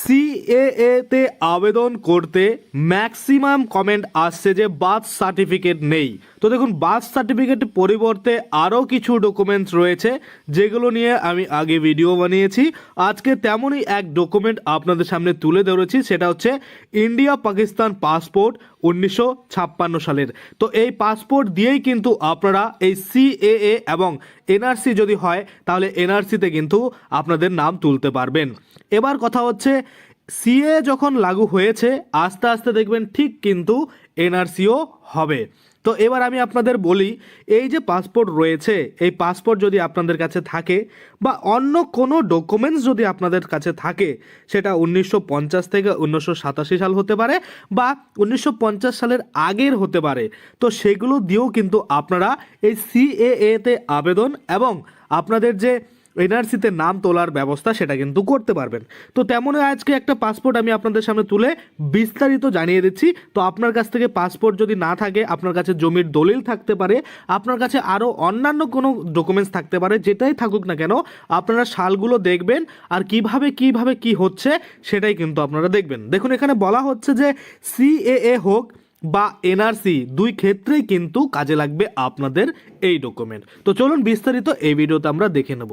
CAA তে আবেদন করতে ম্যাক্সিমাম কমেন্ট আসছে যে বার্থ সার্টিফিকেট নেই। তো দেখুন, বার্থ সার্টিফিকেট পরিবর্তে আরও কিছু ডকুমেন্টস রয়েছে, যেগুলো নিয়ে আমি আগে ভিডিও বানিয়েছি। আজকে তেমনই এক ডকুমেন্ট আপনাদের সামনে তুলে ধরেছি, সেটা হচ্ছে ইন্ডিয়া পাকিস্তান পাসপোর্ট উনিশশো ছাপ্পান্ন সালের। তো এই পাসপোর্ট দিয়েই কিন্তু আপনারা এই সিএএ এবং এনআরসি যদি হয়, তাহলে এনআরসিতে কিন্তু আপনাদের নাম তুলতে পারবেন। এবার কথা হচ্ছে সিএ যখন লাগু হয়েছে, আস্তে আস্তে দেখবেন ঠিক কিন্তু এনআরসিও হবে। তো এবার আমি আপনাদের বলি, এই যে পাসপোর্ট রয়েছে, এই পাসপোর্ট যদি আপনাদের কাছে থাকে বা অন্য কোনো ডকুমেন্টস যদি আপনাদের কাছে থাকে, সেটা উনিশশো পঞ্চাশ থেকে উনিশশো সাতাশি সাল হতে পারে বা উনিশশো পঞ্চাশ সালের আগের হতে পারে। তো সেগুলো দিয়েও কিন্তু আপনারা এই সিএএতে আবেদন এবং আপনাদের যে এনআরসিতে নাম তোলার ব্যবস্থা সেটা কিন্তু করতে পারবেন। তো তেমনই আজকে একটা পাসপোর্ট আমি আপনাদের সামনে তুলে বিস্তারিত জানিয়ে দিচ্ছি। তো আপনার কাছ থেকে পাসপোর্ট যদি না থাকে, আপনার কাছে জমির দলিল থাকতে পারে, আপনার কাছে আরও অন্যান্য কোনো ডকুমেন্টস থাকতে পারে, যেটাই থাকুক না কেন, আপনারা সালগুলো দেখবেন আর কীভাবে কীভাবে কি হচ্ছে সেটাই কিন্তু আপনারা দেখবেন। দেখুন, এখানে বলা হচ্ছে যে সিএএ হোক বা এনআরসি, দুই ক্ষেত্রেই কিন্তু কাজে লাগবে আপনাদের এই ডকুমেন্ট তো চলুন বিস্তারিত এই ভিডিওতে আমরা দেখে নেব।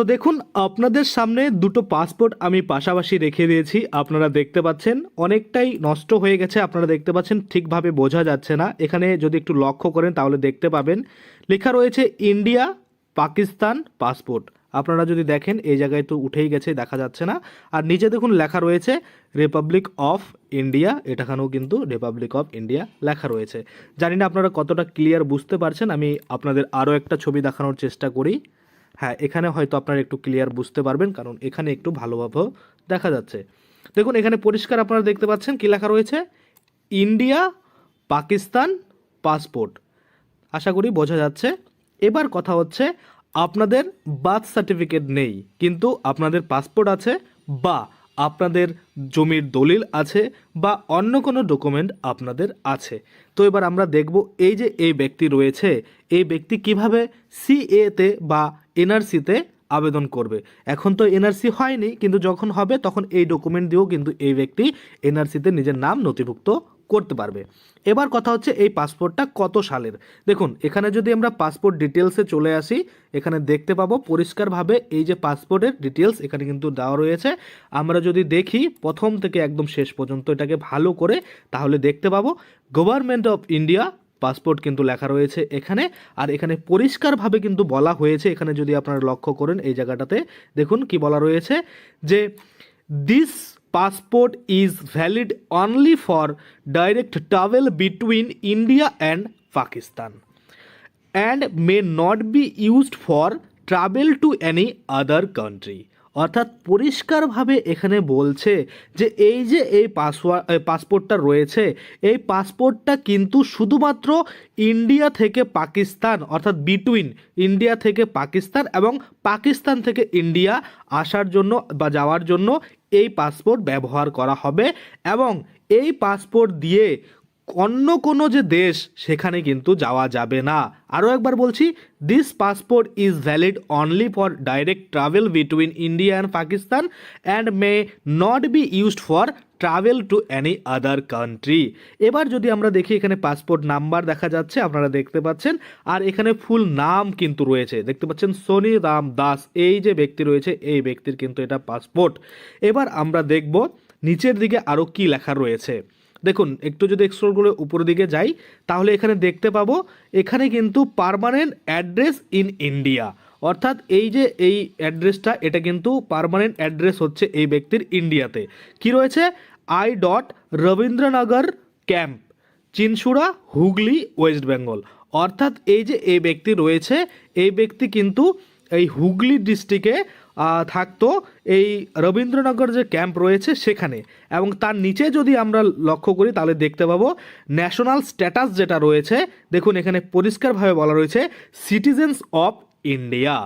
তো দেখুন, আপনাদের সামনে দুটো পাসপোর্ট আমি পাশাপাশি রেখে দিয়েছি। আপনারা দেখতে পাচ্ছেন, অনেকটাই নষ্ট হয়ে গেছে। আপনারা দেখতে পাচ্ছেন, ঠিকভাবে বোঝা যাচ্ছে না। এখানে যদি একটু লক্ষ্য করেন, তাহলে দেখতে পাবেন, লেখা রয়েছে ইন্ডিয়া, পাকিস্তান পাসপোর্ট আপনারা যদি দেখেন, এই জায়গায় তো উঠেই গেছে, দেখা যাচ্ছে না। আর নিচে দেখুন, লেখা রয়েছে রিপাবলিক অফ ইন্ডিয়া এটাখানেও কিন্তু রিপাবলিক অফ ইন্ডিয়া লেখা রয়েছে। জানি না আপনারা কতটা ক্লিয়ার বুঝতে পারছেন, আমি আপনাদের আরও একটা ছবি দেখানোর চেষ্টা করি। হ্যাঁ এখানে হয়তো আপনারা একটু ক্লিয়ার বুঝতে পারবেন, কারণ এখানে একটু ভালোভাবেও দেখা যাচ্ছে। দেখুন, এখানে পরিষ্কার আপনারা দেখতে পাচ্ছেন কী লেখা রয়েছে? ইন্ডিয়া, পাকিস্তান পাসপোর্ট আশা করি বোঝা যাচ্ছে। এবার কথা হচ্ছে, আপনাদের বার্থ সার্টিফিকেট নেই, কিন্তু আপনাদের পাসপোর্ট আছে বা আপনাদের জমির দলিল আছে বা অন্য কোনো ডকুমেন্ট আপনাদের আছে। তো এবার আমরা দেখব এই যে এই ব্যক্তি রয়েছে, এই ব্যক্তি কীভাবে সিএতে বা এনআরসিতে আবেদন করবে। এখন তো এনআরসি হয়নি, কিন্তু যখন হবে তখন এই ডকুমেন্ট দিয়েও কিন্তু এই ব্যক্তি এনআরসিতে নিজের নাম নথিভুক্ত করতে পারবে। এবার কথা হচ্ছে এই পাসপোর্টটা কত সালের? দেখুন, এখানে যদি আমরা পাসপোর্ট ডিটেলসে চলে আসি, এখানে দেখতে পাবো পরিষ্কারভাবে এই যে পাসপোর্টের ডিটেলস এখানে কিন্তু দেওয়া রয়েছে। আমরা যদি দেখি প্রথম থেকে একদম শেষ পর্যন্ত এটাকে ভালো করে, তাহলে দেখতে পাবো গভর্নমেন্ট অফ ইন্ডিয়া পাসপোর্ট কিন্তু লেখা রয়েছে এখানে। আর এখানে পরিষ্কারভাবে কিন্তু বলা হয়েছে, এখানে যদি আপনারা লক্ষ্য করেন এই জায়গাটাতে, দেখুন কি বলা রয়েছে, যে this passport is valid only for direct travel between India and Pakistan and may not be used for travel to any other country অর্থাৎ পরিষ্কারভাবে এখানে বলছে যে এই যে এই পাসওয়ার্ড পাসপোর্টটা রয়েছে, এই পাসপোর্টটা কিন্তু শুধুমাত্র ইন্ডিয়া থেকে পাকিস্তান, অর্থাৎ বিটুইন ইন্ডিয়া থেকে পাকিস্তান এবং পাকিস্তান থেকে ইন্ডিয়া আসার জন্য বা যাওয়ার জন্য এই পাসপোর্ট ব্যবহার করা হবে এবং এই পাসপোর্ট দিয়ে অন্য কোনো যে দেশ, সেখানে কিন্তু যাওয়া যাবে না। আরও একবার বলছি this passport is valid only for direct travel between India and Pakistan and may not be used for travel to any other country এবার যদি আমরা দেখি, এখানে পাসপোর্ট নাম্বার দেখা যাচ্ছে, আপনারা দেখতে পাচ্ছেন, আর এখানে ফুল নাম কিন্তু রয়েছে। দেখতে পাচ্ছেন সোনি রাম দাস এই যে ব্যক্তি রয়েছে, এই ব্যক্তির কিন্তু এটা পাসপোর্ট এবার আমরা দেখব, নিচের দিকে আরও কি লেখা রয়েছে। দেখুন, একটু যদি এক্সপ্লোর করে উপরের দিকে যাই, তাহলে এখানে দেখতে পাবো, এখানে কিন্তু পারমানেন্ট অ্যাড্রেস ইন ইন্ডিয়া অর্থাৎ এই যে এই অ্যাড্রেসটা এটা কিন্তু পারমানেন্ট অ্যাড্রেস হচ্ছে এই ব্যক্তির ইন্ডিয়াতে কি রয়েছে? I dot Rabindranagar camp Chinsurah Hooghly West Bengal অর্থাৎ এই যে এই ব্যক্তি রয়েছে, এই ব্যক্তি কিন্তু এই হুগলি ডিস্ট্রিক্টে থাকতো এই রবীন্দ্রনগর যে ক্যাম্প রয়েছে সেখানে। এবং তার নিচে যদি আমরা লক্ষ্য করি, তাহলে দেখতে পাবো ন্যাশনাল স্ট্যাটাস যেটা রয়েছে, দেখুন এখানে পরিষ্কারভাবে বলা রয়েছে, সিটিজেন্স অফ ইন্ডিয়া।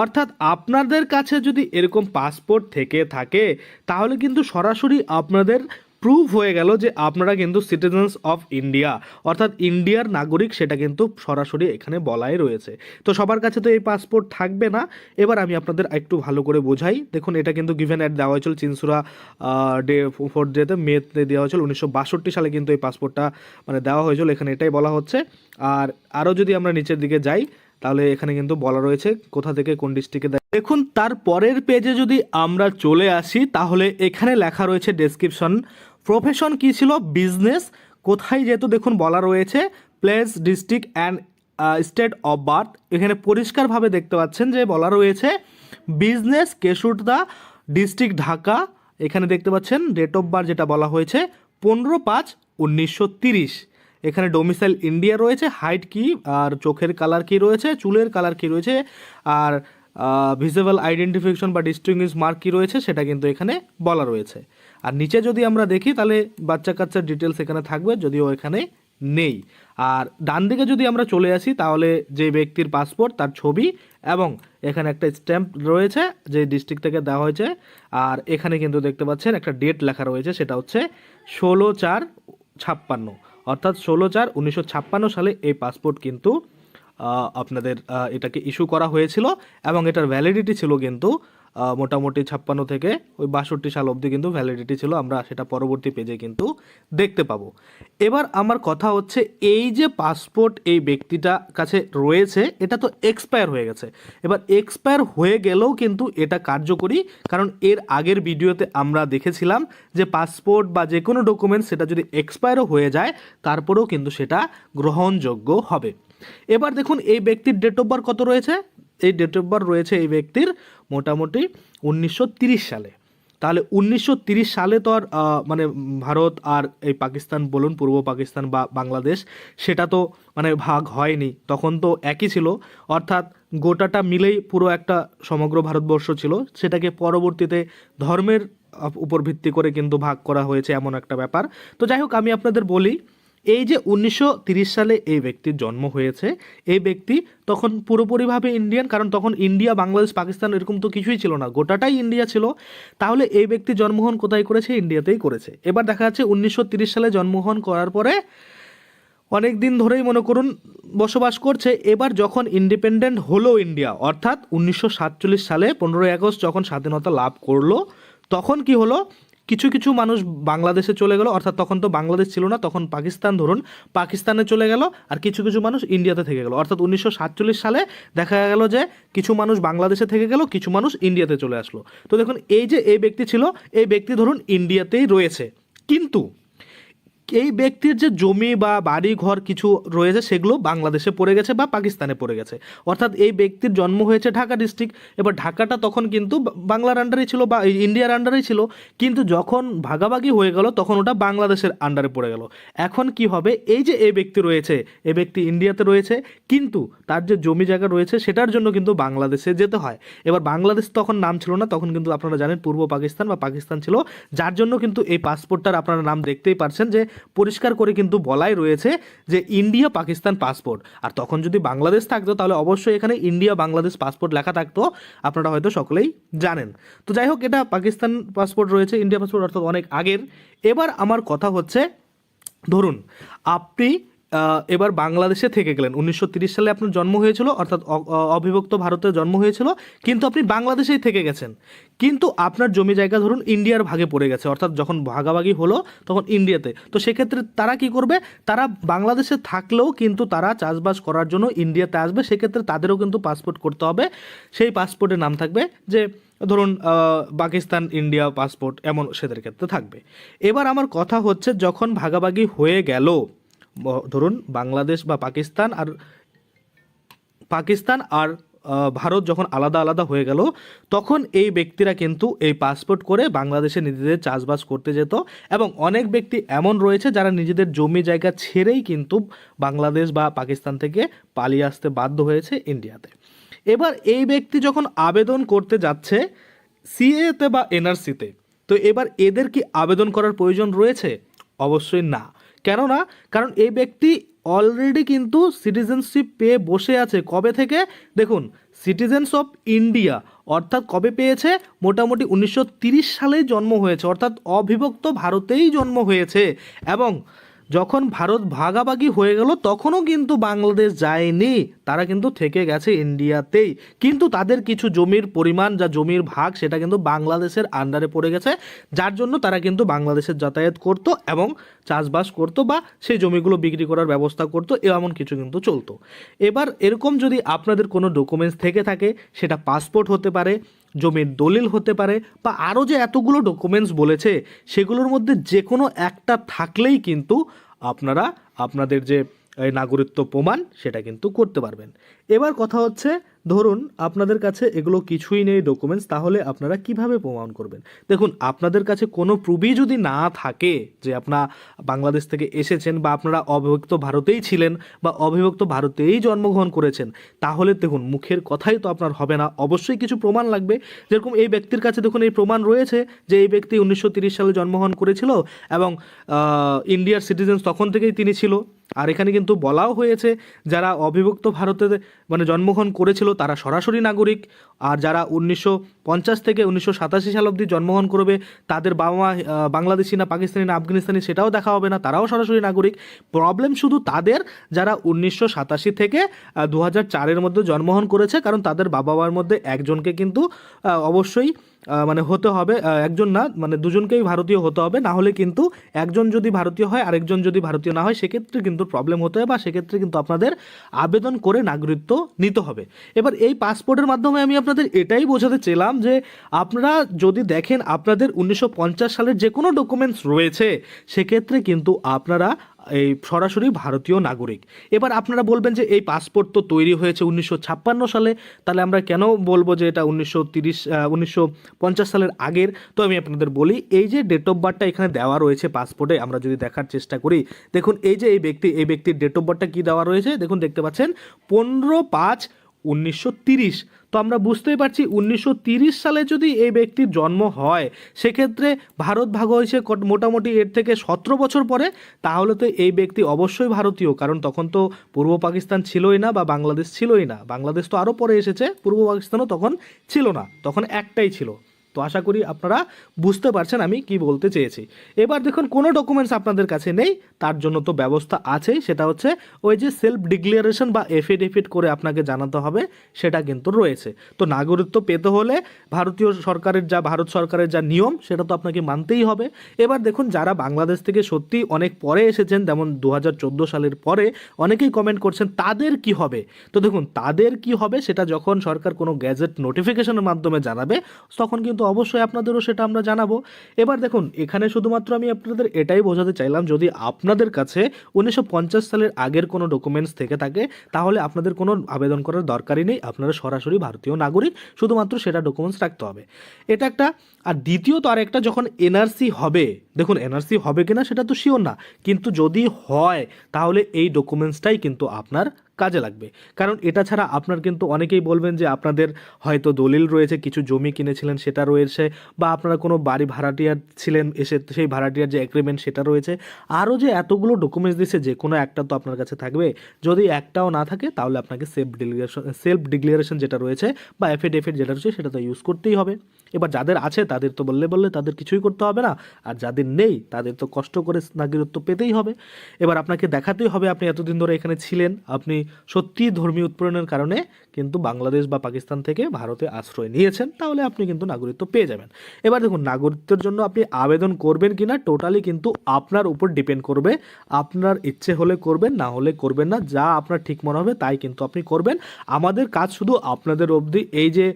অর্থাৎ আপনাদের কাছে যদি এরকম পাসপোর্ট থেকে থাকে, তাহলে কিন্তু সরাসরি আপনাদের প্রুভ হয়ে গেল যে আপনারা কিন্তু সিটিজেন্স অফ ইন্ডিয়া অর্থাৎ ইন্ডিয়ার নাগরিক সেটা কিন্তু সরাসরি এখানে বলাই রয়েছে। তো সবার কাছে তো এই পাসপোর্ট থাকবে না। এবার আমি আপনাদের একটু ভালো করে বোঝাই। দেখুন, এটা কিন্তু গিভেন অ্যাড দেওয়া হয়েছিল চিনসুরা ডে ফোর্থ ডেতে মেতে দেওয়া হয়েছিল। উনিশশো বাষট্টি সালে কিন্তু এই পাসপোর্টটা মানে দেওয়া হয়েছিল। এখানে এটাই বলা হচ্ছে। আর আরও যদি আমরা নিচের দিকে যাই তাহলে এখানে কিন্তু বলা রয়েছে কোথা থেকে কোন ডিস্ট্রিক্টে দেখুন, তার পরের পেজে যদি আমরা চলে আসি, তাহলে এখানে লেখা রয়েছে ডেসক্রিপশন প্রফেশন কি ছিল? বিজনেস কোথায় যেহেতু দেখুন বলা রয়েছে place district and state of birth এখানে পরিষ্কারভাবে দেখতে পাচ্ছেন যে বলা রয়েছে বিজনেস কেশুটদা ডিস্ট্রিক্ট ঢাকা। এখানে দেখতে পাচ্ছেন ডেট অফ বার্থ যেটা বলা হয়েছে, পনেরো পাঁচ উনিশশো তিরিশ। এখানে ডোমিসাইল ইন্ডিয়া রয়েছে হাইট কি, আর চোখের কালার কি রয়েছে, চুলের কালার কি রয়েছে, আর ভিজিবল আইডেন্টিফিকেশন বা ডিস্টিংগুইশ মার্ক কি রয়েছে সেটা কিন্তু এখানে বলা রয়েছে। আর নিচে যদি আমরা দেখি তাহলে বাচ্চা কাচ্চার ডিটেলস এখানে থাকবে, যদিও এখানে নেই। আর ডান দিকে যদি আমরা চলে আসি, তাহলে যে ব্যক্তির পাসপোর্ট তার ছবি এবং এখানে একটা স্ট্যাম্প রয়েছে, যে ডিস্ট্রিক্ট থেকে দেওয়া হয়েছে। আর এখানে কিন্তু দেখতে পাচ্ছেন একটা ডেট লেখা রয়েছে, সেটা হচ্ছে ষোলো চার ছাপ্পান্ন। অর্থাৎ ষোলো চার উনিশশো সালে এই পাসপোর্ট কিন্তু আপনাদের এটাকে ইস্যু করা হয়েছিল এবং এটার ভ্যালিডিটি ছিল কিন্তু মোটামুটি ছাপ্পান্ন থেকে ওই বাষট্টি সাল অবধি কিন্তু ভ্যালিডিটি ছিল, আমরা সেটা পরবর্তী পেজে কিন্তু দেখতে পাবো। এবার আমার কথা হচ্ছে, এই যে পাসপোর্ট এই ব্যক্তিটা কাছে রয়েছে, এটা তো এক্সপায়ার হয়ে গেছে। এবার এক্সপায়ার হয়ে গেলেও কিন্তু এটা কার্যকরী, কারণ এর আগের ভিডিওতে আমরা দেখেছিলাম যে পাসপোর্ট বা যে কোনো ডকুমেন্টস সেটা যদি এক্সপায়ারও হয়ে যায়, তারপরেও কিন্তু সেটা গ্রহণযোগ্য হবে। এবার দেখুন, এই ব্যক্তির ডেট অফ বার্থ কত রয়েছে? এই ডেট অফ বার্থ রয়েছে এই ব্যক্তির মোটামুটি উনিশশো সালে। তাহলে উনিশশো সালে তো আর মানে ভারত আর এই পাকিস্তান বলুন, পূর্ব পাকিস্তান বা বাংলাদেশ, সেটা তো মানে ভাগ হয়নি। তখন তো একই ছিল। অর্থাৎ গোটাটা মিলেই পুরো একটা সমগ্র ভারতবর্ষ ছিল। সেটাকে পরবর্তীতে ধর্মের উপর ভিত্তি করে কিন্তু ভাগ করা হয়েছে এমন একটা ব্যাপার। তো যাই হোক, আমি আপনাদের বলি এই যে উনিশশো সালে এই ব্যক্তির জন্ম হয়েছে, এই ব্যক্তি তখন পুরোপুরিভাবে ইন্ডিয়ান কারণ তখন ইন্ডিয়া বাংলাদেশ পাকিস্তান এরকম তো কিছুই ছিল না। গোটাটাই ইন্ডিয়া ছিল। তাহলে এই ব্যক্তি জন্মগ্রহণ কোথায় করেছে? ইন্ডিয়াতেই করেছে। এবার দেখা যাচ্ছে উনিশশো সালে জন্মগ্রহণ করার পরে অনেক দিন ধরেই মনে করুন বসবাস করছে। এবার যখন ইন্ডিপেন্ডেন্ট হলো ইন্ডিয়া অর্থাৎ উনিশশো সাতচল্লিশ সালে পনেরোই আগস্ট যখন স্বাধীনতা লাভ করল, তখন কি হলো? কিছু কিছু মানুষ বাংলাদেশে চলে গেল, অর্থাৎ তখন তো বাংলাদেশ ছিল না, তখন পাকিস্তান ধরুন, পাকিস্তানে চলে গেল আর কিছু কিছু মানুষ ইন্ডিয়াতে থেকে গেল। অর্থাৎ উনিশশো সাতচল্লিশ সালে দেখা গেল যে কিছু মানুষ বাংলাদেশে থেকে গেল, কিছু মানুষ ইন্ডিয়াতে চলে আসলো। তো দেখুন, এই যে এই ব্যক্তি ছিল, এই ব্যক্তি ধরুন ইন্ডিয়াতেই রয়েছে। কিন্তু এই ব্যক্তির যে জমি বা বাড়ি ঘর কিছু রয়েছে, সেগুলো বাংলাদেশে পড়ে গেছে বা পাকিস্তানে পড়ে গেছে। অর্থাৎ এই ব্যক্তির জন্ম হয়েছে ঢাকা ডিস্ট্রিক্ট এবার ঢাকাটা তখন কিন্তু বাংলার আন্ডারেই ছিল বা ইন্ডিয়ার আন্ডারেই ছিল, কিন্তু যখন ভাগাভাগি হয়ে গেল, তখন ওটা বাংলাদেশের আন্ডারে পড়ে গেল। এখন কি হবে? এই যে এই ব্যক্তি রয়েছে এই ব্যক্তি ইন্ডিয়াতে রয়েছে, কিন্তু তার যে জমি জায়গা রয়েছে, সেটার জন্য কিন্তু বাংলাদেশে যেতে হয়। এবার বাংলাদেশ তখন নাম ছিল না, তখন কিন্তু আপনারা জানেন পূর্ব পাকিস্তান বা পাকিস্তান ছিল, যার জন্য কিন্তু এই পাসপোর্টটার আপনারা নাম দেখতেই পারছেন যে পরিষ্কার করে কিন্তু বলাই রয়েছে যে ইন্ডিয়া পাকিস্তান পাসপোর্ট। আর তখন যদি বাংলাদেশ থাকতো, তাহলে অবশ্যই এখানে ইন্ডিয়া বাংলাদেশ পাসপোর্ট লেখা থাকতো। আপনারা হয়তো সকলেই জানেন। তো যাই হোক, এটা পাকিস্তান পাসপোর্ট রয়েছে, ইন্ডিয়া পাসপোর্ট অর্থাৎ অনেক আগের। এবার আমার কথা হচ্ছে, ধরুন, আপনি এবার বাংলাদেশে থেকে গেলেন। উনিশশো সালে আপনার জন্ম হয়েছিল, অর্থাৎ অবিভক্ত ভারতে জন্ম হয়েছিল, কিন্তু আপনি বাংলাদেশেই থেকে গেছেন। কিন্তু আপনার জমি জায়গা ধরুন ইন্ডিয়ার ভাগে পড়ে গেছে, অর্থাৎ যখন ভাগাভাগি হলো তখন ইন্ডিয়াতে। তো সেক্ষেত্রে তারা কি করবে? তারা বাংলাদেশে থাকলেও কিন্তু তারা চাষবাস করার জন্য ইন্ডিয়াতে আসবে, সেক্ষেত্রে তাদেরও কিন্তু পাসপোর্ট করতে হবে। সেই পাসপোর্টের নাম থাকবে যে, ধরুন পাকিস্তান, ইন্ডিয়া পাসপোর্ট এমন সেদের ক্ষেত্রে থাকবে। এবার আমার কথা হচ্ছে, যখন ভাগাভাগি হয়ে গেল ধরুন বাংলাদেশ বা পাকিস্তান আর পাকিস্তান আর ভারত যখন আলাদা আলাদা হয়ে গেল, তখন এই ব্যক্তিরা কিন্তু এই পাসপোর্ট করে বাংলাদেশে নিজেদের চাষবাস করতে যেত এবং অনেক ব্যক্তি এমন রয়েছে যারা নিজেদের জমি জায়গা ছেড়েই কিন্তু বাংলাদেশ বা পাকিস্তান থেকে পালিয়ে আসতে বাধ্য হয়েছে ইন্ডিয়াতে। এবার এই ব্যক্তি যখন আবেদন করতে যাচ্ছে সিএতে বা এনআরসিতে তো এবার এদের কি আবেদন করার প্রয়োজন রয়েছে? অবশ্যই না। কেননা, কারণ এই ব্যক্তি অলরেডি কিন্তু সিটিজেনশিপ পেয়ে বসে আছে। কবে থেকে? দেখুন সিটিজেন্স অফ ইন্ডিয়া অর্থাৎ কবে পেয়েছে? মোটামুটি উনিশশো সালে জন্ম হয়েছে, অর্থাৎ অবিভক্ত ভারতেই জন্ম হয়েছে। এবং যখন ভারত ভাগাভাগি হয়ে গেল, তখনও কিন্তু বাংলাদেশ যায়নি। তারা কিন্তু থেকে গেছে ইন্ডিয়াতেই। কিন্তু তাদের কিছু জমির পরিমাণ, যা জমির ভাগ, সেটা কিন্তু বাংলাদেশের আন্ডারে পড়ে গেছে। যার জন্য তারা কিন্তু বাংলাদেশের যাতায়াত করতো এবং চাষবাস করতো বা সেই জমিগুলো বিক্রি করার ব্যবস্থা করতো, এমন কিছু কিন্তু চলতো। এবার এরকম যদি আপনাদের কোনো ডকুমেন্টস থেকে থাকে, সেটা পাসপোর্ট হতে পারে জমির দলিল হতে পারে বা আরও যে এতগুলো ডকুমেন্টস বলেছে, সেগুলোর মধ্যে যে কোনো একটা থাকলেই কিন্তু আপনারা আপনাদের যে নাগরিকত্ব প্রমাণ, সেটা কিন্তু করতে পারবেন। এবার কথা হচ্ছে, ধরুন আপনাদের কাছে এগুলো কিছুই নেই ডকুমেন্টস তাহলে আপনারা কীভাবে প্রমাণ করবেন? দেখুন, আপনাদের কাছে কোনো প্রুফই যদি না থাকে যে আপনার বাংলাদেশ থেকে এসেছেন বা আপনারা অবিভক্ত ভারতেই ছিলেন বা অবিভক্ত ভারতেই জন্মগ্রহণ করেছেন, তাহলে দেখুন, মুখের কথাই তো আপনার হবে না। অবশ্যই কিছু প্রমাণ লাগবে। যেরকম এই ব্যক্তির কাছে দেখুন, এই প্রমাণ রয়েছে যে এই ব্যক্তি উনিশশো সালে জন্মগ্রহণ করেছিল এবং ইন্ডিয়ার সিটিজেন্স তখন থেকেই তিনি ছিল। আর এখানে কিন্তু বলাও হয়েছে, যারা অবিভক্ত ভারতে মানে জন্মগ্রহণ করেছিল তারা সরাসরি নাগরিক। আর যারা উনিশশো পঞ্চাশ থেকে উনিশশো সাতাশি সাল অবধি জন্মগ্রহণ করবে, তাদের বাবা মা বাংলাদেশি না পাকিস্তানি না আফগানিস্তানি সেটাও দেখা হবে না, তারাও সরাসরি নাগরিক। প্রবলেম শুধু তাদের, যারা উনিশশো সাতাশি থেকে দু হাজার চারের মধ্যে জন্মগ্রহণ করেছে, কারণ তাদের বাবা মার মধ্যে একজনকে কিন্তু অবশ্যই মানে হতে হবে একজন না মানে দুজনকেই ভারতীয় হতে হবে। না হলে কিন্তু একজন যদি ভারতীয় হয়, আরেকজন যদি ভারতীয় না হয়, সেক্ষেত্রে কিন্তু প্রবলেম হতে হয় বা সেক্ষেত্রে কিন্তু আপনাদের আবেদন করে নাগরিকত্ব নিতে হবে। এবার এই পাসপোর্টের মাধ্যমে আমি আপনাদের এটাই বোঝাতে চেলাম যে, আপনারা যদি দেখেন আপনাদের উনিশশো পঞ্চাশ সালের যে কোনো ডকুমেন্টস রয়েছে, সেক্ষেত্রে কিন্তু আপনারা এই সরাসরি ভারতীয় নাগরিক। এবার আপনারা বলবেন যে এই পাসপোর্ট তো তৈরি হয়েছে উনিশশো ছাপ্পান্ন সালে, তাহলে আমরা কেন বলব যে এটা উনিশশো তিরিশ সালের আগের? তো আমি আপনাদের বলি, এই যে ডেট অফ বার্থটা এখানে দেওয়া রয়েছে পাসপোর্টে আমরা যদি দেখার চেষ্টা করি, দেখুন এই যে এই ব্যক্তি, এই ব্যক্তির ডেট অফ বার্থটা কী দেওয়া রয়েছে? দেখুন, দেখতে পাচ্ছেন, পনেরো পাঁচ উনিশশো তো আমরা বুঝতেই পারছি উনিশশো সালে যদি এই ব্যক্তির জন্ম হয়, সেক্ষেত্রে ভারত ভাগ হয়েছে মোটামুটি এর থেকে সতেরো বছর পরে, তাহলে তো এই ব্যক্তি অবশ্যই ভারতীয়, কারণ তখন তো পূর্ব পাকিস্তান ছিলই না বা বাংলাদেশ ছিলই না। বাংলাদেশ তো আরও পরে এসেছে, পূর্ব পাকিস্তানও তখন ছিল না, তখন একটাই ছিল। তো আশা করি আপনারা বুঝতে পারছেন আমি কি বলতে চেয়েছি। এবার দেখুন, কোনো ডকুমেন্টস আপনাদের কাছে নেই, তার জন্য তো ব্যবস্থা আছেই, সেটা হচ্ছে ওই যে সেলফ ডিক্লারেশন বা এফিডেভিট করে আপনাকে জানাতে হবে, সেটা কিন্তু রয়েছে। তো নাগরিকত্ব পেতে হলে ভারতীয় সরকারের যা, ভারত সরকারের যা নিয়ম, সেটা তো আপনাকে মানতেই হবে। এবার দেখুন, যারা বাংলাদেশ থেকে সত্যি অনেক পরে এসেছেন, যেমন দু হাজার চোদ্দ সালের পরে অনেকেই কমেন্ট করছেন, তাদের কি হবে? তো দেখুন, তাদের কি হবে, সেটা যখন সরকার কোনো গ্যাজেট নোটিফিকেশনের মাধ্যমে জানাবে, তখন কিন্তু অবশ্যই আপনাদেরও সেটা আমরা জানাব। এবার দেখুন, এখানে শুধুমাত্র আমি আপনাদের এটাই বোঝাতে চাইলাম, যদি আপনাদের কাছে উনিশশো পঞ্চাশ সালের আগের কোনো ডকুমেন্টস থেকে থাকে, তাহলে আপনাদের কোনো আবেদন করার দরকারই নেই। আপনারা সরাসরি ভারতীয় নাগরিক, শুধুমাত্র সেটা ডকুমেন্টস রাখতে হবে। এটা একটা, আর দ্বিতীয়ত আর একটা, যখন এনআরসি হবে, দেখুন এনআরসি হবে কিনা সেটা তো শিওর না, কিন্তু যদি হয়, তাহলে এই ডকুমেন্টসটাই কিন্তু আপনার কাজে লাগবে। কারণ এটা ছাড়া আপনার কিন্তু অনেকেই বলবেন যে আপনাদের হয়তো দলিল রয়েছে, কিছু জমি কিনেছিলেন, সেটা রয়েছে বা আপনারা কোনো বাড়ি ভাড়াটিয়ার ছিলেন, এসে সেই ভাড়াটিয়ার যে এগ্রিমেন্ট সেটা রয়েছে। আরও যে এতগুলো ডকুমেন্টস দিচ্ছে যে কোনো একটা তো আপনার কাছে থাকবে। যদি একটাও না থাকে, তাহলে আপনাকে সেলফ ডিক্লারেশন সেলফ ডিক্লারেশন যেটা রয়েছে বা এফিডেভিট যেটা রয়েছে, সেটা তো ইউজ করতেই হবে। এবার যাদের আছে, তাদের তো বললে বললে তাদের কিছুই করতে হবে না। আর যাদের নেই, তাদের তো কষ্ট করে নাগরিকত্ব পেতেই হবে। এবার আপনাকে দেখাতেই হবে, আপনি এতদিন ধরে এখানে ছিলেন, আপনি সত্যি ধর্মীয় উৎপীড়নের কারণে কিন্তু বাংলাদেশ বা পাকিস্তান থেকে ভারতে আশ্রয় নিয়েছেন, তাহলে আপনি কিন্তু নাগরিকত্ব পেয়ে যাবেন। এবার দেখুন, নাগরিকত্বের জন্য আপনি আবেদন করবেন কিনা টোটালি কিন্তু আপনার উপর ডিপেন্ড করবে। আপনার ইচ্ছে হলে করবেন, না হলে করবেন না, যা আপনার ঠিক মনে হবে তাই কিন্তু আপনি করবেন। আমাদের কাজ শুধু আপনাদের অবধি এই যে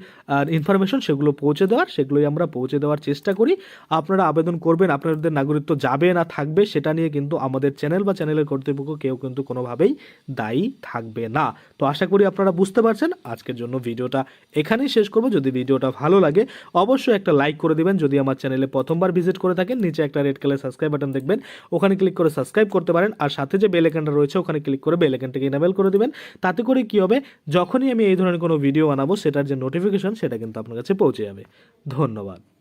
ইনফরমেশন সেগুলো পৌঁছে দেওয়ার, সেগুলোই আমরা পৌঁছে দেওয়ার চেষ্টা করি। আপনারা আবেদন করবেন, আপনাদের নাগরিকত্ব যাবে না থাকবে, সেটা নিয়ে কিন্তু আমাদের চ্যানেল বা চ্যানেলের কর্তৃপক্ষ কেউ কিন্তু কোনোভাবেই দায়ী থাকবে না। তো আশা করি আপনারা বুঝতে পারছেন। আজকের জন্য ভিডিওটা এখানেই শেষ করব। যদি ভিডিওটা ভালো লাগে, অবশ্যই একটা লাইক করে দিবেন। যদি আমার চ্যানেলে প্রথমবার ভিজিট করে থাকেন, নিচে একটা রেড কালার সাবস্ক্রাইব বাটন দেখবেন। ওখানে ক্লিক করে সাবস্ক্রাইব করতে পারেন। আর সাথে যে বেল আইকনটা রয়েছে, ওখানে ক্লিক করে বেল ইনাবেল করে দিবেন। তাতে করে কি হবে, যখনই আমি এই ধরনের কোনো ভিডিও বানাবো, সেটার যে নোটিফিকেশন সেটা কিন্তু আপনার কাছে পৌঁছে যাবে। ধন্যবাদ।